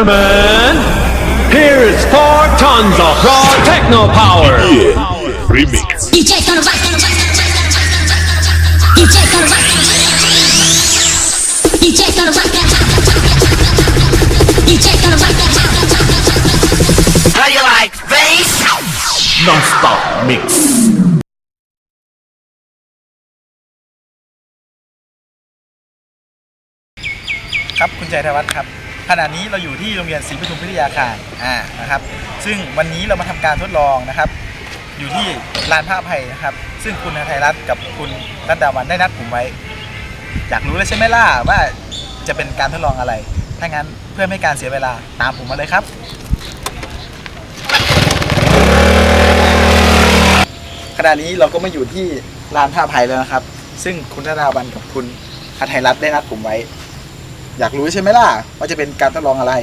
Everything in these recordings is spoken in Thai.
Remix. Ladies and gentlemen, here is four tons of raw techno power. Yeah. Remix. DJ gonna rock, gonna rock, DJ gonna rock, DJ gonna rock, DJ gonna rock, How you like bass? Non-stop mix. ครับคุณใจธวัฒน์ครับ ขณะนี้เราอยู่ที่โรงเรียนศรีปทุมพิทยาคารอ่านะครับ ซึ่งวันนี้เรามาทำการทดลองนะครับ อยู่ที่ลานผ้าไผ่นะครับ ซึ่งคุณไทยรัฐกับคุณรัตดาวันได้นัดผมไว้ อยากรู้แล้วใช่ไหมล่ะว่าจะเป็นการทดลองอะไร ถ้างั้นเพื่อไม่ให้การเสียเวลาตามผมมาเลยครับ ขณะนี้เราก็มาอยู่ที่ลานผ้าไผ่แล้วนะครับ ซึ่งคุณรัตดาวันกับคุณไทยรัฐได้นัดผมไว้ อยากรู้ใช่ไหมล่ะว่าจะเป็นการทดลองอะไร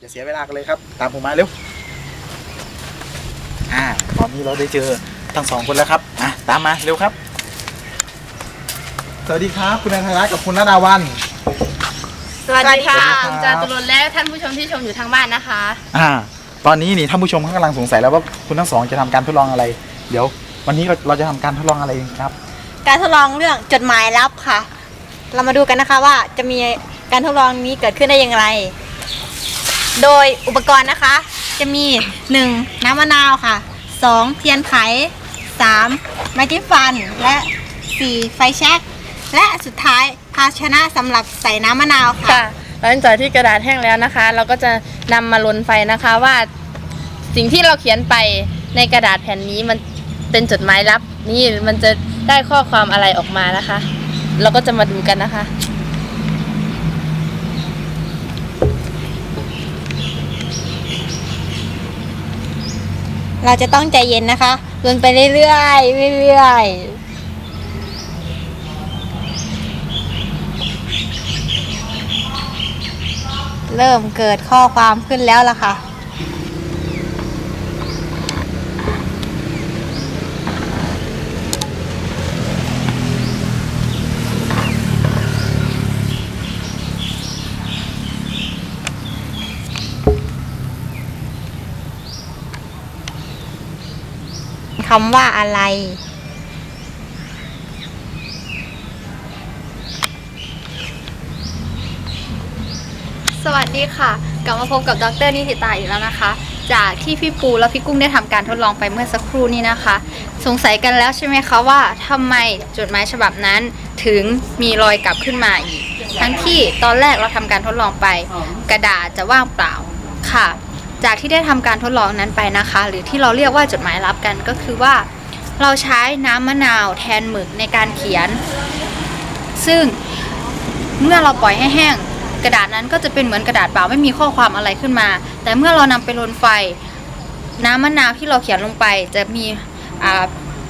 อย่าเสียเวลากันเลยครับ ตามผมมาเร็วอ่าตอนนี้เราได้เจอทั้งสองคนแล้วครับอะตามมาเร็วครับ สวัสดีครับ คุณนันทรัตน์กับคุณนราวัน สวัสดีค่ะสวัสดีครับ ผมจาตุรนต์และท่านผู้ชมที่ชมอยู่ทางบ้านนะคะ อ่า ตอนนี้นี่ท่านผู้ชมเขากำลังสงสัยแล้วว่าคุณทั้งสองจะทำการทดลองอะไร เดี๋ยว วันนี้เราเราจะทำการทดลองอะไรครับ การทดลองเรื่องจดหมายลับค่ะ เรามาดูกันนะคะว่าจะมีการทดลองนี้เกิดขึ้นได้อย่างไร โดยอุปกรณ์นะคะ จะมี 1. น้ำมะนาวค่ะ 2. เทียนไข 3. ไม้จิ้มฟัน และ 4. ไฟแช็กและสุดท้ายภาชนะสำหรับใส่น้ำมะนาวค่ะ หลังจากที่กระดาษแห้งแล้วนะคะ เราก็จะนำมาลนไฟนะคะว่าสิ่งที่เราเขียนไปในกระดาษแผ่นนี้มันเป็นจดหมายลับ นี่มันจะได้ข้อความอะไรออกมานะคะ เราก็จะมาดูกันนะคะ เราจะต้องใจเย็นนะคะลนไปเรื่อยๆเรื่อยๆเริ่มเกิดข้อความขึ้นแล้วล่ะค่ะำว่าอะไร สวัสดีค่ะ กลับมาพบกับดรนิติตาอีกแล้วนะคะ จากที่พี่ปูและพี่กุ้งได้ทำการทดลองไปเมื่อสักครู่นี้นะคะ สงสัยกันแล้วใช่ไหมคะว่าทำไมจดหมายฉบับนั้นถึงมีรอยกลับขึ้นมาอีก ทั้งที่ตอนแรกเราทำการทดลองไป กระดาษจะว่างเปล่าค่ะ จากที่ได้ทำการทดลองนั้นไปนะคะ หรือที่เราเรียกว่าจดหมายลับกันก็คือว่า เราใช้น้ำมะนาวแทนหมึกในการเขียน ซึ่งเมื่อเราปล่อยให้แห้งกระดาษนั้นก็จะเป็นเหมือนกระดาษเปล่าไม่มีข้อความอะไรขึ้นมา แต่เมื่อเรานำไปลนไฟ น้ำมะนาวที่เราเขียนลงไป จะมี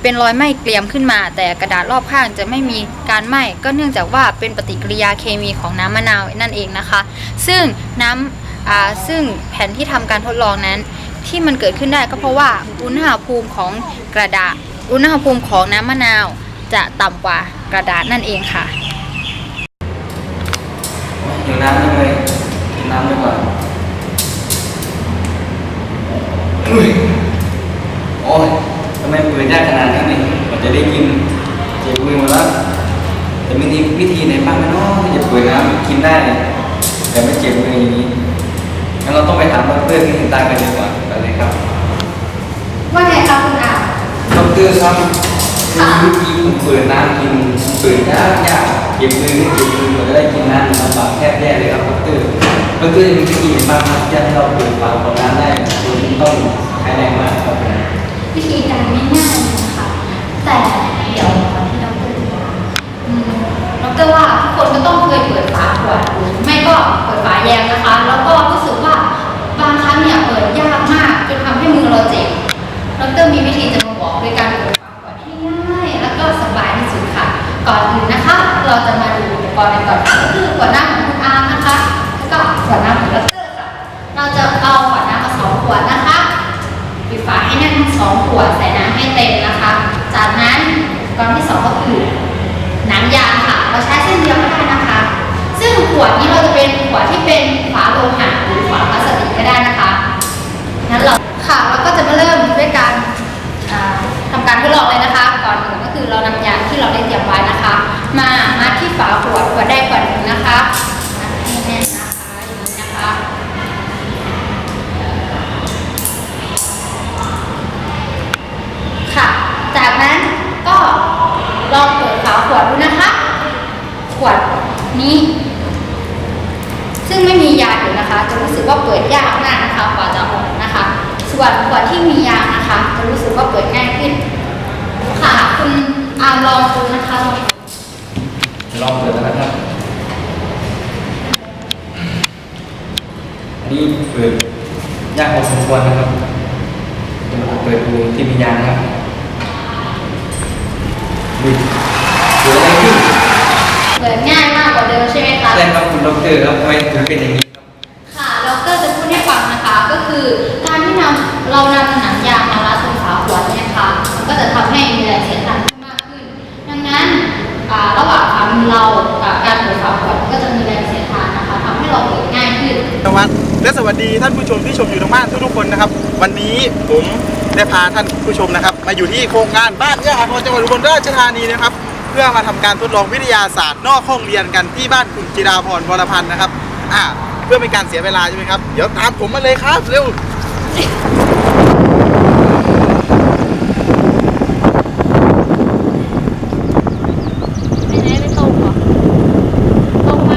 เป็นรอยไหม้เกรียมขึ้นมา แต่กระดาษรอบข้างจะไม่มีการไหม้ก็เนื่องจากว่าเป็นปฏิกิริยาเคมีของน้ำมะนาวนั่นเองนะคะ ซึ่งน้ำอ่า ซึ่งแผ่นที่ทำการทดลองนั้น ที่มันเกิดขึ้นได้ก็เพราะว่าอุณหภูมิของกระดาษ อุณหภูมิของน้ำมะนาวจะต่ำกว่ากระดาษนั่นเองค่ะหิวน้ำเลยกินน้ำดีกว่าอุ้ยโอ้ยทำไมเปิดยากขนาดนี้นี่กว่าจะได้กินเจ็บมือหมดแล้วแต่มีวิธีไหนบ้างไหมเนาะที่จะเปิดน้ำกินได้ แต่ไม่เจ็บมืออย่างนี้ งั้นเราต้องไปถามดรที่เห็นตากันดีกว่าไปเลยครับว่าไงคะคุณอาดรครับคือวิธีผมเปิดน้ำกินเปิดยากยากเจ็บมือไม่เจ็บมือกว่าจะได้กินน้ำลำบากแทบแย่เลยครับดรดรมีวิธีไหนบ้างครับที่ให้เราเปิดฝาข ก่อนอื่นนะคะ เราจะมาดูอุปกรณ์กันก่อนก็คือขวดน้ำของคุณอาร์มนะคะ แล้วก็ขวดน้ำของดรค่ะ เราจะเอาขวดน้ำมาสองขวดนะคะปิดฝาให้แน่นทั้งสองขวดใส่น้ำให้เต็มนะคะ จากนั้นอุปกรณ์ที่สองก็คือหนังยางค่ะ เราใช้เส้นเดียวก็ได้นะคะ ซึ่งขวดนี้เราจะ วดนี้ ซึ่งไม่มียางอยู่นะคะ จะรู้สึกว่าเปิดยากมากนะคะกว่าจะออกนะคะ ส่วนขวดที่มียางนะคะ จะรู้สึกว่าเปิดง่ายขึ้น ค่ะคุณอามลองดูนะคะลองลองเปิดนะครับอันนี้เปิดยากพอสมควรนะครับจะเปิดดูที่มียางนะครับดูเกิดอะไรขึ้น เปิดง่ายมากกว่าเดิมใช่ไหมคะ ใช่ครับคุณดอกเตอรครับทำไมถึงเป็นอย่างนี้ครับค่ะเราก็จะพูดให้ฟังนะคะ ก็คือการที่นำเรานำหนังยางมารัดตรงฝาขวดเนี่ยค่ะมันก็จะทำให้มีแรงเสียดทานเพิ่มมากขึ้น ดังนั้นอ่าระหว่างฝ่ามือเรากับการเปิดฝาขวดก็จะมีแรงเสียดทานนะคะทำให้เราเปิดง่ายขึ้นสวัสดีและสวัสดีท่านผู้ชมที่ชมอยู่ทางบ้านทุกๆคนนะครับ วันนี้ผมได้พาท่านผู้ชมนะครับ มาอยู่ที่โครงงานบ้านเอื้ออาทรจังหวัดอุบลราชธานีนะครับ เพื่อมาทำการทดลองวิทยาศาสตร์นอกห้องเรียนกันที่บ้านคุณจิราพรวรพันธ์นะครับ อ่า เพื่อไม่การเสียเวลาใช่ไหมครับ เดี๋ยวตามผมมาเลยครับเร็ว ไม่ไหนไม่ตรงเหรอตรงไหม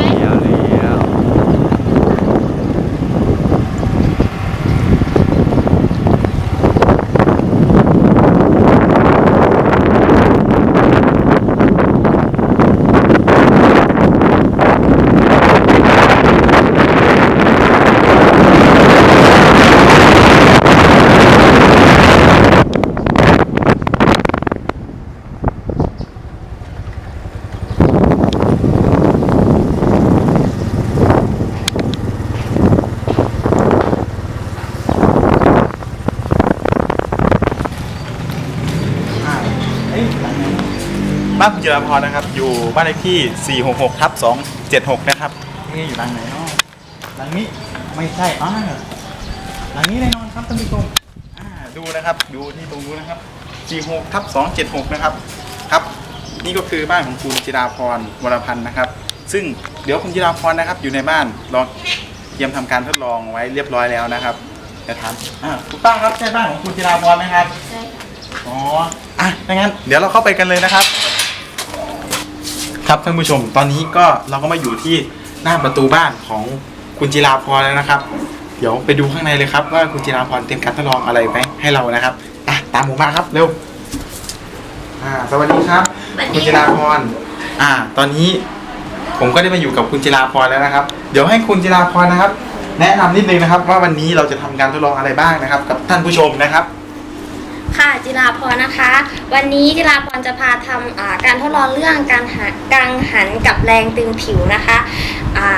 บ้านคุณ จิราพรนะครับ อยู่บ้านเลขที่ 466ทับ276 นะครับ นี่อยู่หลังไหนเนาะหลังนี้ไม่ใช่อ่าหลังนี้แน่นอนครับท่านผู้ชมอ่าดูนะครับดูที่ตรงนู้นนะครับ 46ทับ276 นะครับครับ นี่ก็คือบ้านของคุณจิราพรวรพันธ์นะครับ ซึ่งเดี๋ยวคุณจิราพรนะครับ อยู่ในบ้านรอเตรียมทำการทดลองไว้เรียบร้อยแล้วนะครับจะถามอ่าถูกต้องครับใช่บ้านของคุณจิราพรไหมครับ ใช่อ๋อ อะดังนั้นเดี๋ยวเราเข้าไปกันเลยนะครับ ครับท่านผู้ชม ตอนนี้ก็เราก็มาอยู่ที่หน้าประตูบ้านของคุณจิราพรแล้วนะครับ เดี๋ยวไปดูข้างในเลยครับ ว่าคุณจิราพรเตรียมการทดลองอะไรไว้ให้เรานะครับอะตามผมมาครับเร็วอ่าสวัสดีครับคุณจิราพรอ่า ตอนนี้ผมก็ได้มาอยู่กับคุณจิราพรแล้วนะครับ เดี๋ยวให้คุณจิราพรนะครับ แนะนำนิดนึงนะครับ ว่าวันนี้เราจะทำการทดลองอะไรบ้างนะครับ กับท่านผู้ชมนะครับ ค่ะจิราพรนะคะ วันนี้จิราพรจะพาทำอ่าการทดลองเรื่องการหากังหันกับแรงตึงผิวนะคะอ่า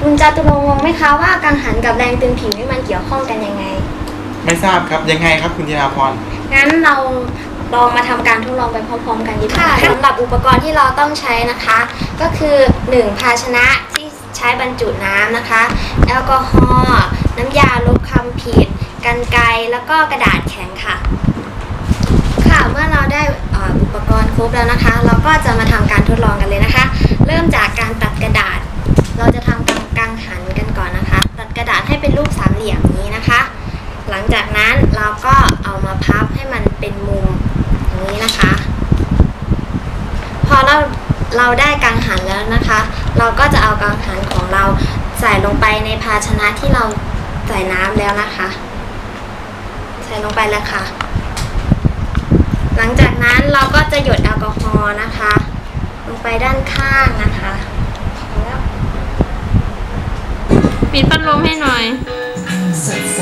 คุณจตุรงค์งงไหมคะว่ากังหันกับแรงตึงผิวนี่มันเกี่ยวข้องกันยังไง ไม่ทราบครับยังไงครับคุณจิราพรงั้นเราลองมาทำการทดลองไปพร้อมๆ กันดีกว่าสำหรับอุปกรณ์ที่เราต้องใช้นะคะ ก็คือ 1 ภาชนะที่ใช้บรรจุน้ำนะคะ แอลกอฮอล์น้ำยาลบคำผิด กันไกรแล้วก็กระดาษแข็งค่ะ ค่ะ เมื่อเราได้อุปกรณ์ครบแล้วนะคะ เราก็จะมาทำการทดลองกันเลยนะคะ เริ่มจากการตัดกระดาษ เราจะทำกังกังหันกันก่อนนะคะ ตัดกระดาษให้เป็นรูปสามเหลี่ยมนี้นะคะ หลังจากนั้นเราก็เอามาพับให้มันเป็นมุมอย่างนี้นะคะ พอเราเราได้กังหันแล้วนะคะ เราก็จะเอากังหันของเราใส่ลงไปในภาชนะที่เราใส่น้ำแล้วนะคะ ใส่ลงไปแล้วค่ะ หลังจากนั้นเราก็จะหยดแอลกอฮอล์นะคะ ลงไปด้านข้างนะคะแล้วปิดพัดลมให้หน่อย สดใส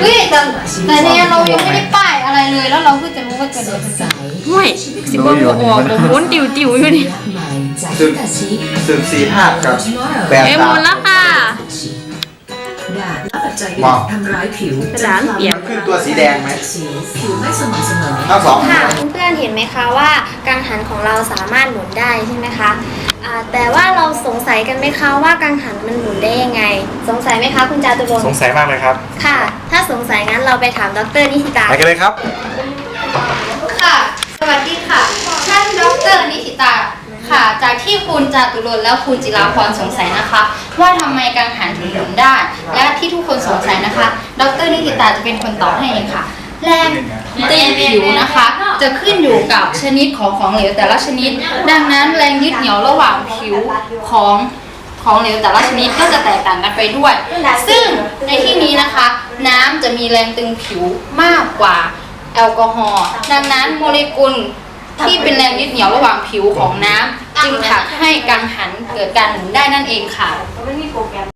เฮ้ยแต่แต่เนี่ยเรายังไม่ได้ป้ายอะไรเลย แล้วเราก็จะรู้ว่าเกิดสอะไรดขึ้นใสห่วยสิบ่บ่ออกบ่หมุนติวติวๆอยู่นี่รักใหม่จากฮิตาชิสืบสีภาพกับ Tomorrow แปดเอ้ยหมุนแล้วค่ะดาบและ ปัจจัยอื่นทำร้ายผิวกระดาษเปียกขึ้นตัวสีแดงไหมสีผิวไม่สม่ำเสมอ ทั้งสองค่ะเพื่อนๆเห็นไหมคะว่ากังหันของเราสามารถหมุนได้ใช่ไหมคะอ่าแต่ว่าเราสงสัยกันไหมคะว่ากังหันมันหมุนได้ยังไง สงสัยไหมคะคุณจาตุรงค์สงสัยมากเลยครับค่ะ ถ้าสงสัยงั้นเราไปถามดรนิติตา ไปกันเลยครับ ค่ะ สวัสดีค่ะ ท่านดรนิติตา ค่ะ จากที่คุณจาตุรนต์และคุณจิราพรสงสัยนะคะ ว่าทำไมกังหันถึงหมุนได้ และที่ทุกคนสงสัยนะคะ ดรนิติตาจะเป็นคนตอบให้เองค่ะ แรงตีผิวนะคะ จะขึ้นอยู่กับชนิดของของเหลวแต่ละชนิด ดังนั้นแรงยึดเหนี่ยวระหว่างผิวของของเหลวแต่ละชนิดก็จะแตกต่างกันไปด้วย ซึ่งในที่นี้นะคะ น้ำจะมีแรงตึงผิวมากกว่าแอลกอฮอล์ดังนั้นโมเลกุล ที่เป็นแรงยึดเหนี่ยวระหว่างผิวของน้ำจึงผลักให้กังหันเกิดการหมุนได้นั่นเองค่ะ